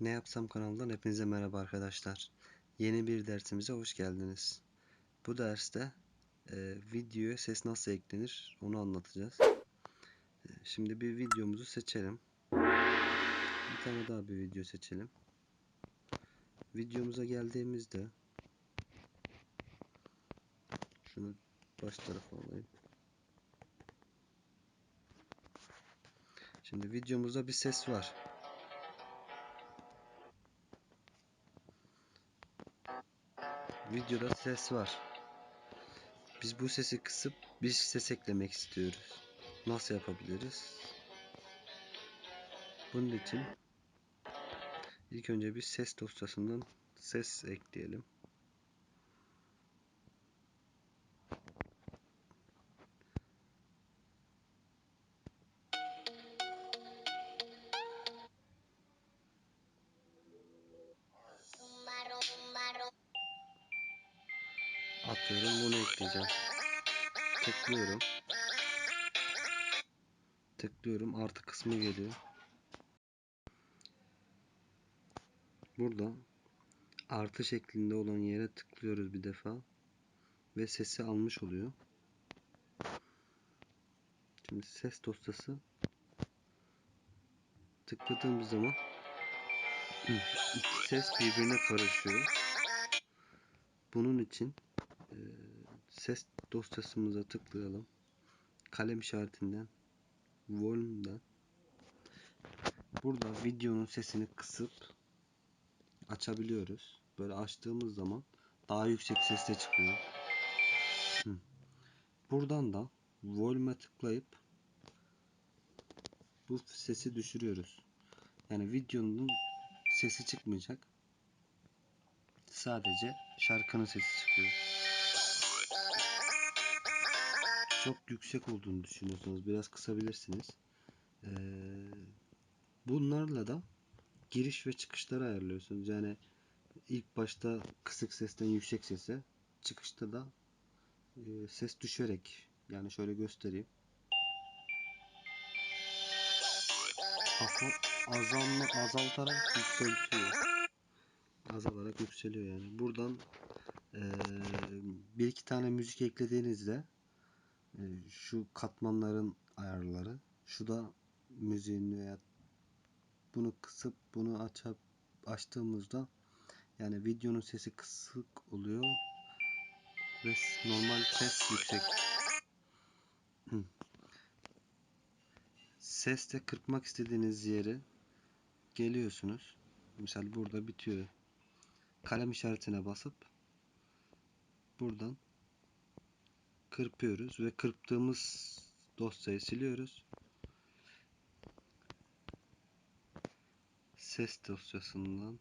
Ne Yapsam kanalından hepinize merhaba arkadaşlar. Yeni bir dersimize hoş geldiniz. Bu derste e, videoya ses nasıl eklenir onu anlatacağız. E, şimdi bir videomuzu seçelim. Bir tane daha bir video seçelim. Videomuza geldiğimizde şunu baş tarafa alayım. Şimdi videomuzda bir ses var. Videoda ses var. Biz bu sesi kısıp bir ses eklemek istiyoruz. Nasıl yapabiliriz? Bunun için ilk önce bir ses dosyasından ses ekleyelim. Atıyorum bunu ekleyeceğim. Tıklıyorum. Tıklıyorum artı kısmı geliyor. Burada artı şeklinde olan yere tıklıyoruz bir defa ve sesi almış oluyor. Şimdi ses dosyası tıkladığımız zaman iki ses birbirine karışıyor. Bunun için e, ses dosyasımıza tıklayalım. Kalem işaretinden volume'dan burada videonun sesini kısıp açabiliyoruz. Böyle açtığımız zaman daha yüksek sesle çıkıyor. Buradan da volume'e tıklayıp bu sesi düşürüyoruz. Yani videonun sesi çıkmayacak. Sadece şarkının sesi çıkıyor. Çok yüksek olduğunu düşünüyorsanız biraz kısabilirsiniz. Ee, bunlarla da giriş ve çıkışları ayarlıyorsunuz. Yani ilk başta kısık sesten yüksek sese, çıkışta da e, ses düşerek yani şöyle göstereyim. Azalma azaltarak yükseltiyor. Azalarak yükseliyor yani. Buradan e, bir iki tane müzik eklediğinizde şu katmanların ayarları, şu da müziğin veya bunu kısıp bunu açıp açtığımızda yani videonun sesi kısık oluyor ve normal ses yüksek. Seste kırpmak istediğiniz yeri geliyorsunuz. Misal burada bitiyor. Kalem işaretine basıp buradan kırpıyoruz ve kırptığımız dosyayı siliyoruz. Ses dosyasından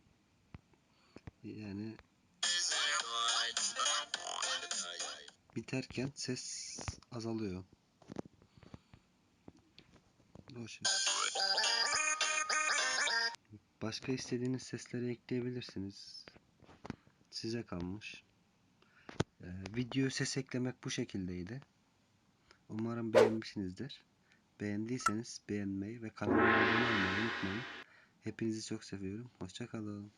yani biterken ses azalıyor. Başka istediğiniz sesleri ekleyebilirsiniz. Size kalmış. Ee, video ses eklemek bu şekildeydi. Umarım beğenmişsinizdir. Beğendiyseniz beğenmeyi ve kanalıma abone olmayı unutmayın. Hepinizi çok seviyorum. Hoşçakalın.